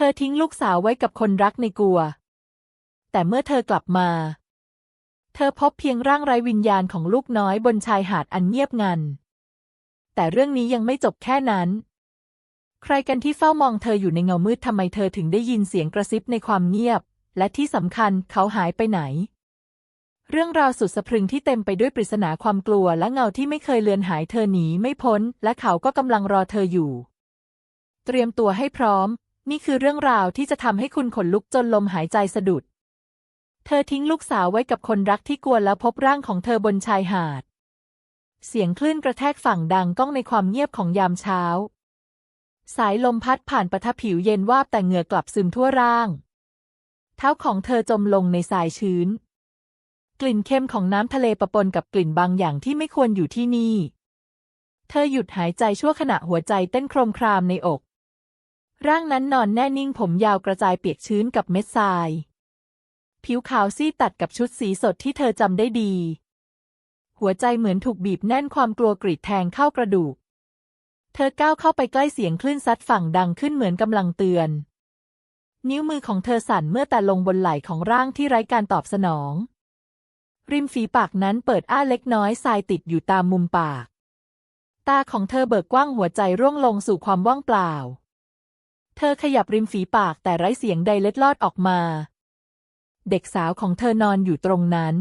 ธอทิ้งลูกสาวไว้กับคนรักในกัว แต่เมื่อเธอกลับมา เธอพบเพียงร่างไร้วิญญาณของลูกน้อยบนชายหาดอันเงียบงัน แต่เรื่องนี้ยังไม่จบแค่นั้น ใครกันที่เฝ้ามองเธออยู่ในเงามืดทำไมเธอถึงได้ยินเสียงกระซิบในความเงียบ และที่สำคัญเขาหายไปไหน เรื่องราวสุดสะพรึงที่เต็มไปด้วยปริศนาความกลัวและเงาที่ไม่เคยเลือนหายเธอหนีไม่พ้น และเขาก็กำลังรอเธออยู่ เตรียมตัวให้พร้อม นี่คือเรื่องราวที่จะทำให้คุณขนลุกจนลมหายใจสะดุด เธอทิ้งลูกสาวไว้กับคนรักที่กลัวแล้วพบร่างของเธอบนชายหาด เสียงคลื่นกระแทกฝั่งดังก้องในความเงียบของยามเช้า สายลมพัดผ่านประทับผิวเย็นวาบแต่เหงื่อกลับซึมทั่วร่าง เท้าของเธอจมลงในทรายชื้น กลิ่นเค็มของน้ำทะเลปะปนกับกลิ่นบางอย่างที่ไม่ควรอยู่ที่นี่ เธอหยุดหายใจชั่วขณะหัวใจเต้นโครมครามในอก ร่างนั้นนอนแน่นิ่งผมยาวกระจายเปียกชื้นกับเม็ดทราย ผิวขาวซีดตัดกับชุดสีสดที่เธอจำได้ดี หัวใจเหมือนถูกบีบแน่นความกลัวกรีดแทงเข้ากระดูก เธอก้าวเข้าไปใกล้เสียงคลื่นซัดฝั่งดังขึ้นเหมือนกำลังเตือน นิ้วมือของเธอสั่นเมื่อแต่ลงบนไหล่ของร่างที่ไร้การตอบสนอง ริมฝีปากนั้นเปิดอ้าเล็กน้อยทรายติดอยู่ตามมุมปาก ตาของเธอเบิกกว้างหัวใจร่วงลงสู่ความว่างเปล่า เธอขยับริมฝีปากแต่ไร้เสียงใดเล็ดลอดออกมา เด็กสาวของเธอนอนอยู่ตรงนั้น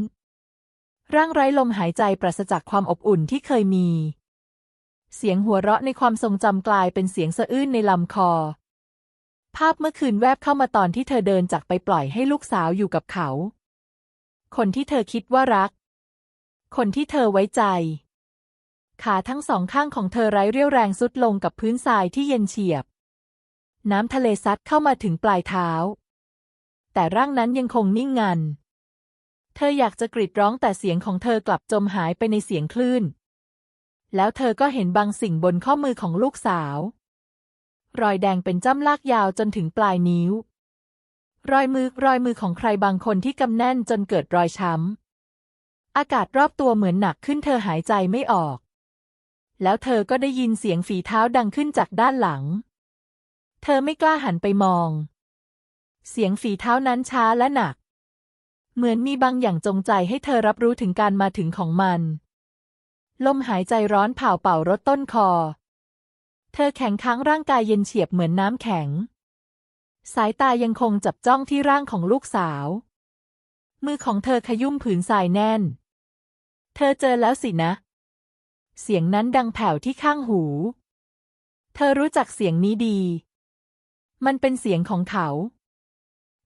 ร่างไร้ลมหายใจปราศจากความอบอุ่นที่เคยมี เสียงหัวเราะในความทรงจำกลายเป็นเสียงสะอื้นในลำคอ ภาพเมื่อคืนแวบเข้ามาตอนที่เธอเดินจากไปปล่อยให้ลูกสาวอยู่กับเขา คนที่เธอคิดว่ารัก คนที่เธอไว้ใจขาทั้งสองข้างของเธอไร้เรี่ยวแรงสุดลงกับพื้นทรายที่เย็นเฉียบ น้ำทะเลซัดเข้ามาถึงปลายเท้า แต่ร่างนั้นยังคงนิ่งงัน เธออยากจะกรีดร้องแต่เสียงของเธอกลับจมหายไปในเสียงคลื่น แล้วเธอก็เห็นบางสิ่งบนข้อมือของลูกสาว รอยแดงเป็นจ้ำลากยาวจนถึงปลายนิ้ว รอยมือรอยมือของใครบางคนที่กำแน่นจนเกิดรอยช้ำ อากาศรอบตัวเหมือนหนักขึ้นเธอหายใจไม่ออก แล้วเธอก็ได้ยินเสียงฝีเท้าดังขึ้นจากด้านหลัง เธอไม่กล้าหันไปมอง เสียงฝีเท้านั้นช้าและหนัก เหมือนมีบางอย่างจงใจให้เธอรับรู้ถึงการมาถึงของมัน ลมหายใจร้อนเผาเป่ารถต้นคอ เธอแข็งค้างร่างกายเย็นเฉียบเหมือนน้ำแข็ง สายตายังคงจับจ้องที่ร่างของลูกสาว มือของเธอขยุ่มผืนทรายแน่น เธอเจอแล้วสินะ เสียงนั้นดังแผ่วที่ข้างหู เธอรู้จักเสียงนี้ดี มันเป็นเสียงของเขา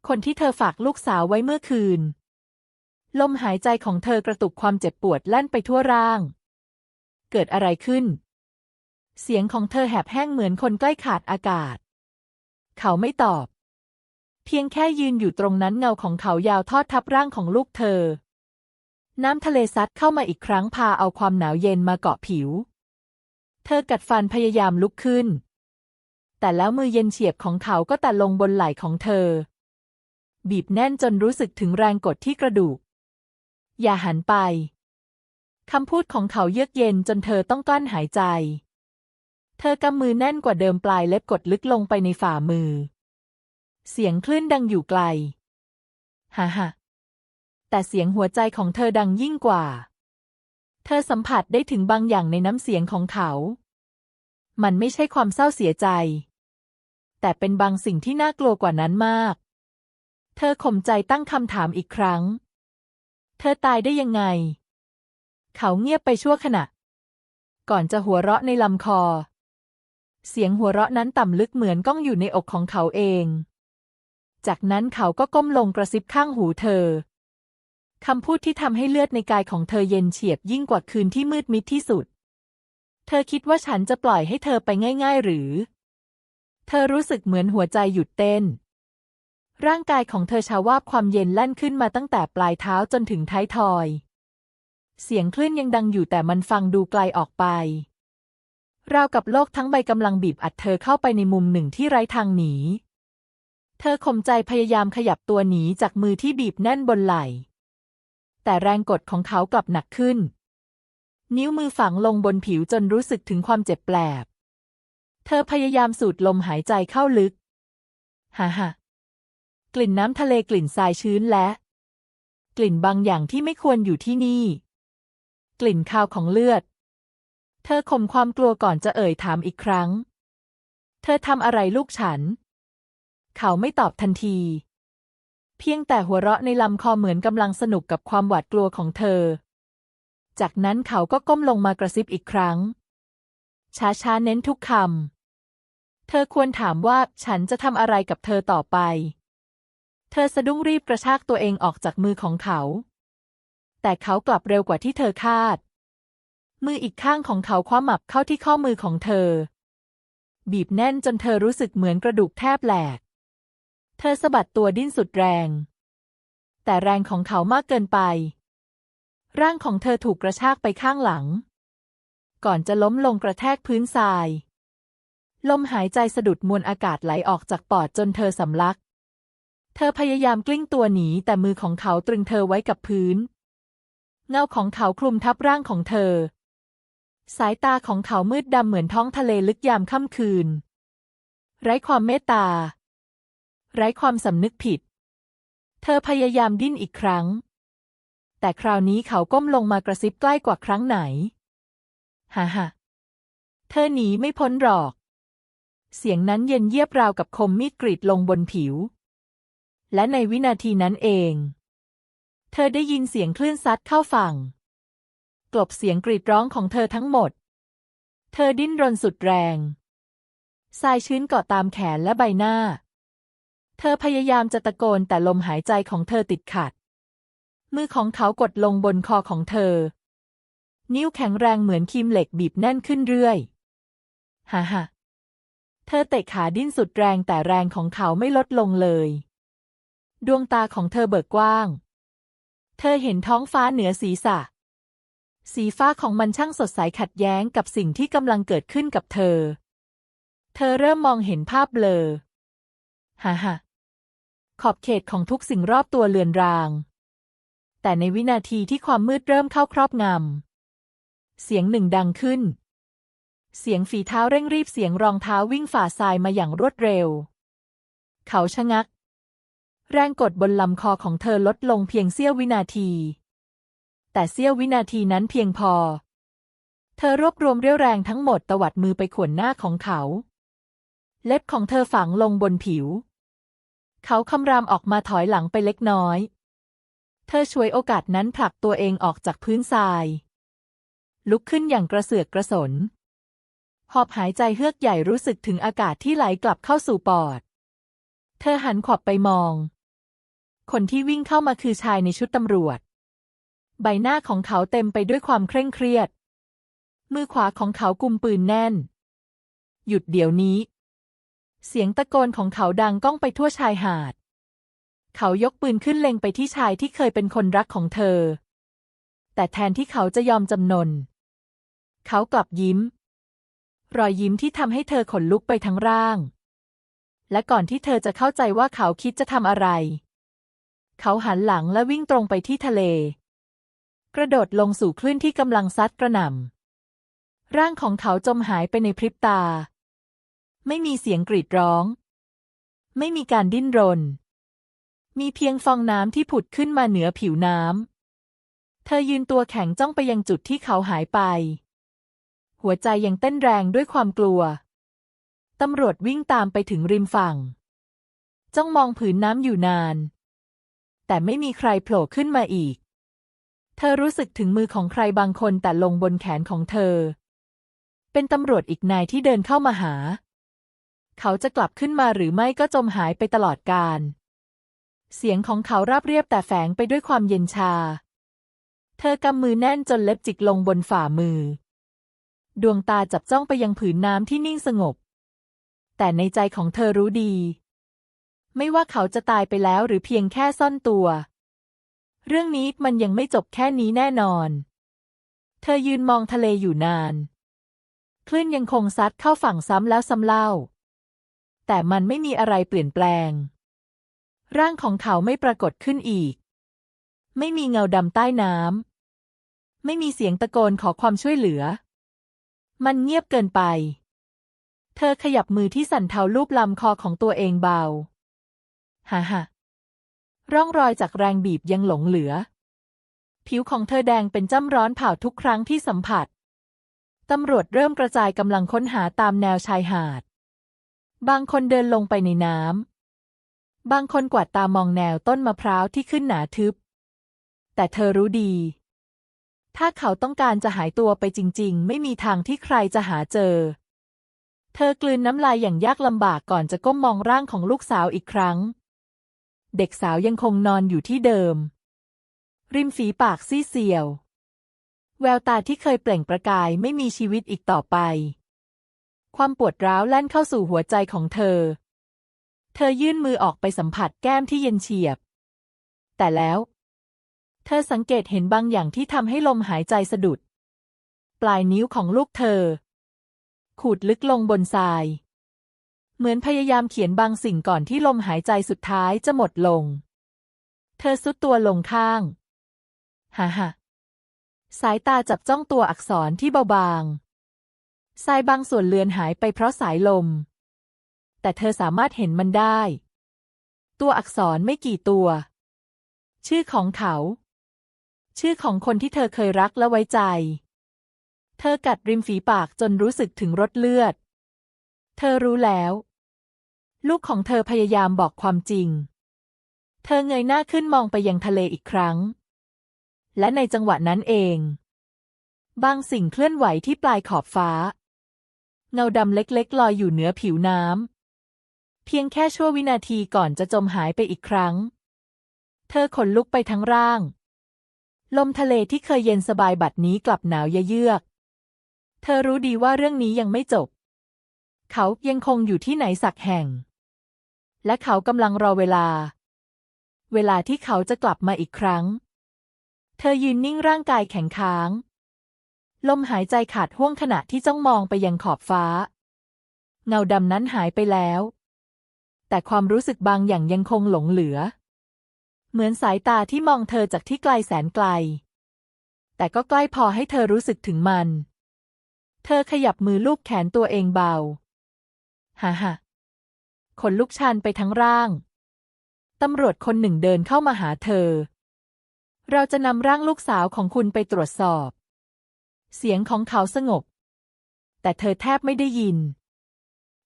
คนที่เธอฝากลูกสาวไว้เมื่อคืน ลมหายใจของเธอกระตุกความเจ็บปวดแล่นไปทั่วร่าง เกิดอะไรขึ้น เสียงของเธอแหบแห้งเหมือนคนใกล้ขาดอากาศ เขาไม่ตอบ เพียงแค่ยืนอยู่ตรงนั้นเงาของเขายาวทอดทับร่างของลูกเธอ น้ำทะเลซัดเข้ามาอีกครั้งพาเอาความหนาวเย็นมาเกาะผิว เธอกัดฟันพยายามลุกขึ้น แต่แล้วมือเย็นเฉียบของเขาก็แตะลงบนไหล่ของเธอ บีบแน่นจนรู้สึกถึงแรงกดที่กระดูก อย่าหันไปคำพูดของเขาเยือกเย็นจนเธอต้องกลั้นหายใจ เธอกำมือแน่นกว่าเดิมปลายเล็บกดลึกลงไปในฝ่ามือ เสียงคลื่นดังอยู่ไกล ฮ่าฮ่าแต่เสียงหัวใจของเธอดังยิ่งกว่า เธอสัมผัสได้ถึงบางอย่างในน้ำเสียงของเขา มันไม่ใช่ความเศร้าเสียใจ แต่เป็นบางสิ่งที่น่ากลัวกว่านั้นมาก เธอข่มใจตั้งคำถามอีกครั้ง เธอตายได้ยังไง เขาเงียบไปชั่วขณะ ก่อนจะหัวเราะในลำคอ เสียงหัวเราะนั้นต่ำลึกเหมือนก้องอยู่ในอกของเขาเอง จากนั้นเขาก็ก้มลงกระซิบข้างหูเธอคำพูดที่ทำให้เลือดในกายของเธอเย็นเฉียบยิ่งกว่าคืนที่มืดมิดที่สุด เธอคิดว่าฉันจะปล่อยให้เธอไปง่าย ๆ หรือ เธอรู้สึกเหมือนหัวใจหยุดเต้น ร่างกายของเธอชาวาบความเย็นแล่นขึ้นมาตั้งแต่ปลายเท้าจนถึงท้ายทอย เสียงคลื่นยังดังอยู่แต่มันฟังดูไกลออกไป ราวกับโลกทั้งใบกำลังบีบอัดเธอเข้าไปในมุมหนึ่งที่ไร้ทางหนี เธอข่มใจพยายามขยับตัวหนีจากมือที่บีบแน่นบนไหล่ แต่แรงกดของเขากลับหนักขึ้น นิ้วมือฝังลงบนผิวจนรู้สึกถึงความเจ็บแปลบ เธอพยายามสูดลมหายใจเข้าลึก ฮ่าฮ่ากลิ่นน้ำทะเลกลิ่นทรายชื้นและ กลิ่นบางอย่างที่ไม่ควรอยู่ที่นี่ กลิ่นคาวของเลือด เธอข่มความกลัวก่อนจะเอ่ยถามอีกครั้ง เธอทำอะไรลูกฉัน เขาไม่ตอบทันที เพียงแต่หัวเราะในลำคอเหมือนกำลังสนุกกับความหวาดกลัวของเธอ จากนั้นเขาก็ก้มลงมากระซิบอีกครั้ง ช้าๆเน้นทุกคำ เธอควรถามว่าฉันจะทำอะไรกับเธอต่อไป เธอสะดุ้งรีบกระชากตัวเองออกจากมือของเขา แต่เขากลับเร็วกว่าที่เธอคาด มืออีกข้างของเขาคว้าหมับเข้าที่ข้อมือของเธอ บีบแน่นจนเธอรู้สึกเหมือนกระดูกแทบแหลก เธอสะบัดตัวดิ้นสุดแรง แต่แรงของเขามากเกินไป ร่างของเธอถูกกระชากไปข้างหลัง ก่อนจะล้มลงกระแทกพื้นทราย ลมหายใจสะดุดมวลอากาศไหลออกจากปอดจนเธอสำลัก เธอพยายามกลิ้งตัวหนีแต่มือของเขาตรึงเธอไว้กับพื้น เงาของเขาคลุมทับร่างของเธอ สายตาของเขามืดดำเหมือนท้องทะเลลึกยามค่ำคืน ไร้ความเมตตา ไร้ความสำนึกผิด เธอพยายามดิ้นอีกครั้ง แต่คราวนี้เขาก้มลงมากระซิบใกล้กว่าครั้งไหน ฮ่าฮ่าเธอหนีไม่พ้นหรอก เสียงนั้นเย็นเยียบราวกับคมมีดกรีดลงบนผิว และในวินาทีนั้นเอง เธอได้ยินเสียงคลื่นซัดเข้าฝั่ง กลบเสียงกรีดร้องของเธอทั้งหมด เธอดิ้นรนสุดแรงทรายชื้นเกาะตามแขนและใบหน้า เธอพยายามจะตะโกนแต่ลมหายใจของเธอติดขัด มือของเขากดลงบนคอของเธอ นิ้วแข็งแรงเหมือนคีมเหล็กบีบแน่นขึ้นเรื่อย ฮ่าฮ่า เธอเตะขาดิ้นสุดแรงแต่แรงของเขาไม่ลดลงเลย ดวงตาของเธอเบิกกว้าง เธอเห็นท้องฟ้าเหนือศีรษะ สีฟ้าของมันช่างสดใสขัดแย้งกับสิ่งที่กำลังเกิดขึ้นกับเธอ เธอเริ่มมองเห็นภาพเบลอฮ่าฮ่าขอบเขตของทุกสิ่งรอบตัวเลือนราง แต่ในวินาทีที่ความมืดเริ่มเข้าครอบงำ เสียงหนึ่งดังขึ้น เสียงฝีเท้าเร่งรีบเสียงรองเท้าวิ่งฝ่าทรายมาอย่างรวดเร็ว เขาชะงัก แรงกดบนลำคอของเธอลดลงเพียงเสี้ยววินาที แต่เสี้ยววินาทีนั้นเพียงพอ เธอรวบรวมเรี่ยวแรงทั้งหมดตวัดมือไปขวนหน้าของเขา เล็บของเธอฝังลงบนผิว เขาคำรามออกมาถอยหลังไปเล็กน้อย เธอช่วยโอกาสนั้นผลักตัวเองออกจากพื้นทราย ลุกขึ้นอย่างกระเสือกกระสน หอบหายใจเฮือกใหญ่รู้สึกถึงอากาศที่ไหลกลับเข้าสู่ปอด เธอหันขวับไปมอง คนที่วิ่งเข้ามาคือชายในชุดตำรวจ ใบหน้าของเขาเต็มไปด้วยความเคร่งเครียด มือขวาของเขากุมปืนแน่น หยุดเดี๋ยวนี้ เสียงตะโกนของเขาดังก้องไปทั่วชายหาด เขายกปืนขึ้นเล็งไปที่ชายที่เคยเป็นคนรักของเธอ แต่แทนที่เขาจะยอมจำนน เขากลับยิ้ม รอยยิ้มที่ทำให้เธอขนลุกไปทั้งร่าง และก่อนที่เธอจะเข้าใจว่าเขาคิดจะทำอะไร เขาหันหลังและวิ่งตรงไปที่ทะเล กระโดดลงสู่คลื่นที่กำลังซัดกระหน่ำร่างของเขาจมหายไปในพริบตา ไม่มีเสียงกรีดร้อง ไม่มีการดิ้นรน มีเพียงฟองน้ำที่ผุดขึ้นมาเหนือผิวน้ำเธอยืนตัวแข็งจ้องไปยังจุดที่เขาหายไป หัวใจยังเต้นแรงด้วยความกลัว ตำรวจวิ่งตามไปถึงริมฝั่ง จ้องมองผืนน้ำอยู่นาน แต่ไม่มีใครโผล่ขึ้นมาอีก เธอรู้สึกถึงมือของใครบางคนแต่ลงบนแขนของเธอ เป็นตำรวจอีกนายที่เดินเข้ามาหา เขาจะกลับขึ้นมาหรือไม่ก็จมหายไปตลอดกาลเสียงของเขาราบเรียบแต่แฝงไปด้วยความเย็นชา เธอกำมือแน่นจนเล็บจิกลงบนฝ่ามือ ดวงตาจับจ้องไปยังผืนน้ำที่นิ่งสงบ แต่ในใจของเธอรู้ดี ไม่ว่าเขาจะตายไปแล้วหรือเพียงแค่ซ่อนตัว เรื่องนี้มันยังไม่จบแค่นี้แน่นอน เธอยืนมองทะเลอยู่นาน คลื่นยังคงซัดเข้าฝั่งซ้ำแล้วซ้ำเล่า แต่มันไม่มีอะไรเปลี่ยนแปลง ร่างของเขาไม่ปรากฏขึ้นอีก ไม่มีเงาดำใต้น้ำไม่มีเสียงตะโกนขอความช่วยเหลือ มันเงียบเกินไป เธอขยับมือที่สั่นเทาลูบลำคอของตัวเองเบา ฮ่าฮ่าร่องรอยจากแรงบีบยังหลงเหลือ ผิวของเธอแดงเป็นจ้ำร้อนเผาทุกครั้งที่สัมผัส ตำรวจเริ่มกระจายกำลังค้นหาตามแนวชายหาด บางคนเดินลงไปในน้ำ บางคนกวาดตามองแนวต้นมะพร้าวที่ขึ้นหนาทึบ แต่เธอรู้ดี ถ้าเขาต้องการจะหายตัวไปจริง ๆ ไม่มีทางที่ใครจะหาเจอ เธอกลืนน้ำลายอย่างยากลำบากก่อนจะก้มมองร่างของลูกสาวอีกครั้ง เด็กสาวยังคงนอนอยู่ที่เดิม ริมฝีปากซีเซียว แววตาที่เคยเปล่งประกายไม่มีชีวิตอีกต่อไป ความปวดร้าวแล่นเข้าสู่หัวใจของเธอ เธอยื่นมือออกไปสัมผัสแก้มที่เย็นเฉียบ แต่แล้ว เธอสังเกตเห็นบางอย่างที่ทำให้ลมหายใจสะดุด ปลายนิ้วของลูกเธอ ขูดลึกลงบนทราย เหมือนพยายามเขียนบางสิ่งก่อนที่ลมหายใจสุดท้ายจะหมดลง เธอซุดตัวลงข้างฮ่าฮ่าสายตาจับจ้องตัวอักษรที่เบาบางทรายบางส่วนเลือนหายไปเพราะสายลม แต่เธอสามารถเห็นมันได้ ตัวอักษรไม่กี่ตัว ชื่อของเขา ชื่อของคนที่เธอเคยรักและไว้ใจ เธอกัดริมฝีปากจนรู้สึกถึงรสเลือด เธอรู้แล้ว ลูกของเธอพยายามบอกความจริง เธอเงยหน้าขึ้นมองไปยังทะเลอีกครั้ง และในจังหวะนั้นเอง บางสิ่งเคลื่อนไหวที่ปลายขอบฟ้า เงาดำเล็กๆ ลอยอยู่เหนือผิวน้ำ เพียงแค่ชั่ววินาทีก่อนจะจมหายไปอีกครั้ง เธอขนลุกไปทั้งร่าง ลมทะเลที่เคยเย็นสบายบัดนี้กลับหนาวเยือก เธอรู้ดีว่าเรื่องนี้ยังไม่จบ เขายังคงอยู่ที่ไหนสักแห่ง และเขากำลังรอเวลา เวลาที่เขาจะกลับมาอีกครั้ง เธอยืนนิ่งร่างกายแข็งค้าง ลมหายใจขาดห่วงขณะที่จ้องมองไปยังขอบฟ้า เงาดำนั้นหายไปแล้ว แต่ความรู้สึกบางอย่างยังคงหลงเหลือ เหมือนสายตาที่มองเธอจากที่ไกลแสนไกล แต่ก็ใกล้พอให้เธอรู้สึกถึงมัน เธอขยับมือลูบแขนตัวเองเบาฮ่าฮ่าขนลุกชันไปทั้งร่าง ตำรวจคนหนึ่งเดินเข้ามาหาเธอ เราจะนำร่างลูกสาวของคุณไปตรวจสอบ เสียงของเขาสงบ แต่เธอแทบไม่ได้ยิน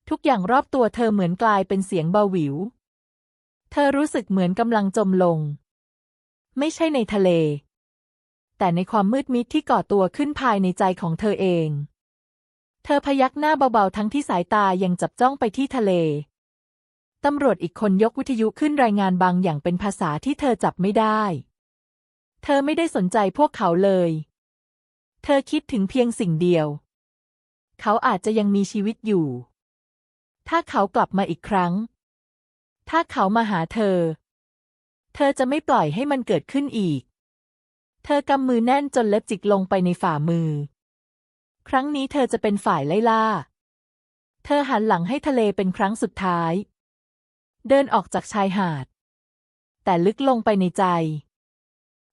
ทุกอย่างรอบตัวเธอเหมือนกลายเป็นเสียงเบาหวิว เธอรู้สึกเหมือนกำลังจมลง ไม่ใช่ในทะเล แต่ในความมืดมิดที่ก่อตัวขึ้นภายในใจของเธอเอง เธอพยักหน้าเบาๆทั้งที่สายตายังจับจ้องไปที่ทะเล ตำรวจอีกคนยกวิทยุขึ้นรายงานบางอย่างเป็นภาษาที่เธอจับไม่ได้ เธอไม่ได้สนใจพวกเขาเลย เธอคิดถึงเพียงสิ่งเดียว เขาอาจจะยังมีชีวิตอยู่ ถ้าเขากลับมาอีกครั้ง ถ้าเขามาหาเธอ เธอจะไม่ปล่อยให้มันเกิดขึ้นอีก เธอกำมือแน่นจนเล็บจิกลงไปในฝ่ามือ ครั้งนี้เธอจะเป็นฝ่ายไล่ล่า เธอหันหลังให้ทะเลเป็นครั้งสุดท้าย เดินออกจากชายหาด แต่ลึกลงไปในใจ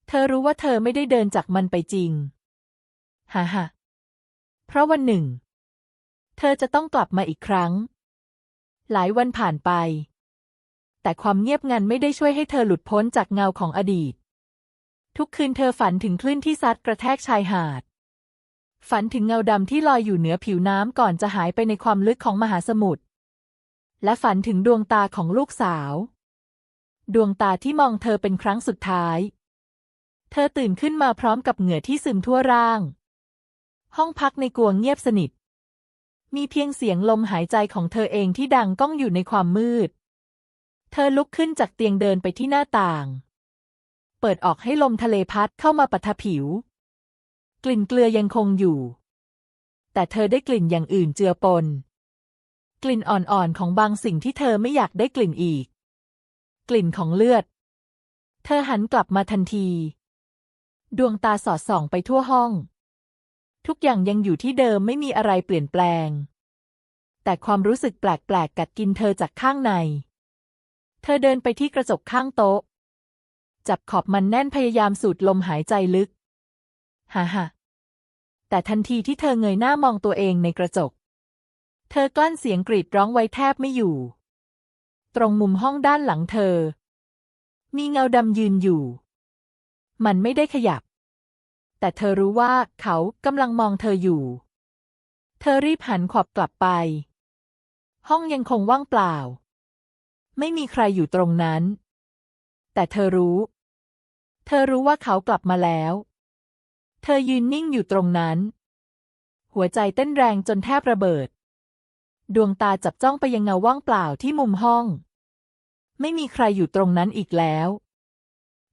เธอรู้ว่าเธอไม่ได้เดินจากมันไปจริงฮ่าฮ่าเพราะวันหนึ่ง เธอจะต้องกลับมาอีกครั้ง หลายวันผ่านไป แต่ความเงียบงันไม่ได้ช่วยให้เธอหลุดพ้นจากเงาของอดีต ทุกคืนเธอฝันถึงคลื่นที่ซัดกระแทกชายหาด ฝันถึงเงาดำที่ลอยอยู่เหนือผิวน้ำก่อนจะหายไปในความลึกของมหาสมุทร และฝันถึงดวงตาของลูกสาว ดวงตาที่มองเธอเป็นครั้งสุดท้าย เธอตื่นขึ้นมาพร้อมกับเหงื่อที่ซึมทั่วร่าง ห้องพักในกวงเงียบสนิทมีเพียงเสียงลมหายใจของเธอเองที่ดังก้องอยู่ในความมืด เธอลุกขึ้นจากเตียงเดินไปที่หน้าต่าง เปิดออกให้ลมทะเลพัดเข้ามาปะทะผิว กลิ่นเกลือยังคงอยู่ แต่เธอได้กลิ่นอย่างอื่นเจือปน กลิ่นอ่อนๆของบางสิ่งที่เธอไม่อยากได้กลิ่นอีก กลิ่นของเลือด เธอหันกลับมาทันที ดวงตาสอดส่องไปทั่วห้อง ทุกอย่างยังอยู่ที่เดิมไม่มีอะไรเปลี่ยนแปลงแต่ความรู้สึกแปลกๆกกัดกินเธอจากข้างใน เธอเดินไปที่กระจกข้างโต๊ะ จับขอบมันแน่นพยายามสูดลมหายใจลึกฮ่าฮ่าแต่ทันทีที่เธอเงยหน้ามองตัวเองในกระจก เธอกลั้นเสียงกรีดร้องไว้แทบไม่อยู่ ตรงมุมห้องด้านหลังเธอ มีเงาดำยืนอยู่ มันไม่ได้ขยับ แต่เธอรู้ว่าเขากำลังมองเธออยู่ เธอรีบหันขวับกลับไป ห้องยังคงว่างเปล่า ไม่มีใครอยู่ตรงนั้น แต่เธอรู้ เธอรู้ว่าเขากลับมาแล้ว เธอยืนนิ่งอยู่ตรงนั้น หัวใจเต้นแรงจนแทบระเบิด ดวงตาจับจ้องไปยังเงาว่างเปล่าที่มุมห้อง ไม่มีใครอยู่ตรงนั้นอีกแล้ว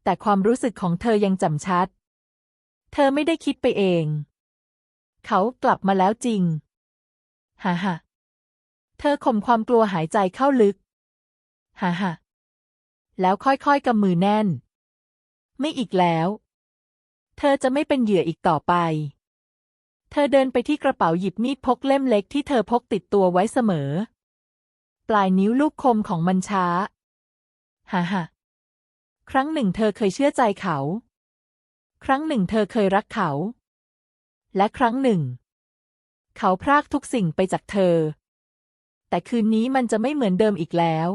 แต่ความรู้สึกของเธอยังจำชัด เธอไม่ได้คิดไปเอง เขากลับมาแล้วจริง ฮ่าฮ่าเธอข่มความกลัวหายใจเข้าลึก ฮ่าฮ่าแล้วค่อยๆกำมือแน่น ไม่อีกแล้ว เธอจะไม่เป็นเหยื่ออีกต่อไป เธอเดินไปที่กระเป๋าหยิบมีดพกเล่มเล็กที่เธอพกติดตัวไว้เสมอ ปลายนิ้วลูกคมของมันช้าฮ่าฮ่าครั้งหนึ่งเธอเคยเชื่อใจเขา ครั้งหนึ่งเธอเคยรักเขา และครั้งหนึ่ง เขาพรากทุกสิ่งไปจากเธอ แต่คืนนี้มันจะไม่เหมือนเดิมอีกแล้ว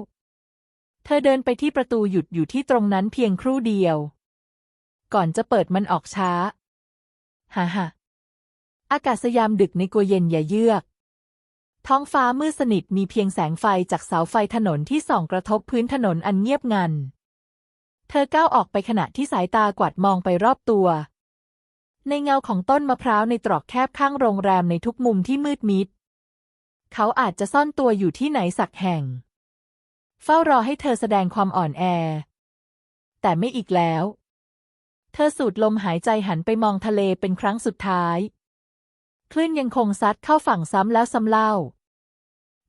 เธอเดินไปที่ประตูหยุดอยู่ที่ตรงนั้นเพียงครู่เดียว ก่อนจะเปิดมันออกช้าฮ่าฮ่าอากาศยามดึกในกัวเย็นอย่าเยือก ท้องฟ้ามืดสนิทมีเพียงแสงไฟจากเสาไฟถนนที่ส่องกระทบพื้นถนนอันเงียบงัน เธอก้าวออกไปขณะที่สายตากวาดมองไปรอบตัว ในเงาของต้นมะพร้าวในตรอกแคบข้างโรงแรมในทุกมุมที่มืดมิด เขาอาจจะซ่อนตัวอยู่ที่ไหนสักแห่ง เฝ้ารอให้เธอแสดงความอ่อนแอ แต่ไม่อีกแล้ว เธอสูดลมหายใจหันไปมองทะเลเป็นครั้งสุดท้าย คลื่นยังคงซัดเข้าฝั่งซ้ำแล้วซ้ำเล่า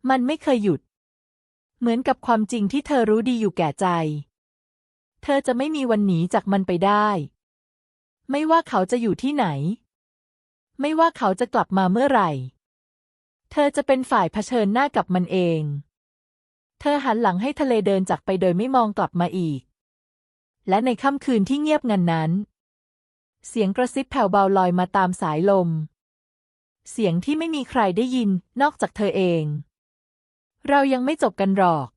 มันไม่เคยหยุด เหมือนกับความจริงที่เธอรู้ดีอยู่แก่ใจ เธอจะไม่มีวันหนีจากมันไปได้ ไม่ว่าเขาจะอยู่ที่ไหน ไม่ว่าเขาจะกลับมาเมื่อไหร่ เธอจะเป็นฝ่ายเผชิญหน้ากับมันเอง เธอหันหลังให้ทะเลเดินจากไปโดยไม่มองกลับมาอีก และในค่ำคืนที่เงียบงันนั้น เสียงกระซิบแผ่วเบาลอยมาตามสายลม เสียงที่ไม่มีใครได้ยินนอกจากเธอเอง เรายังไม่จบกันหรอก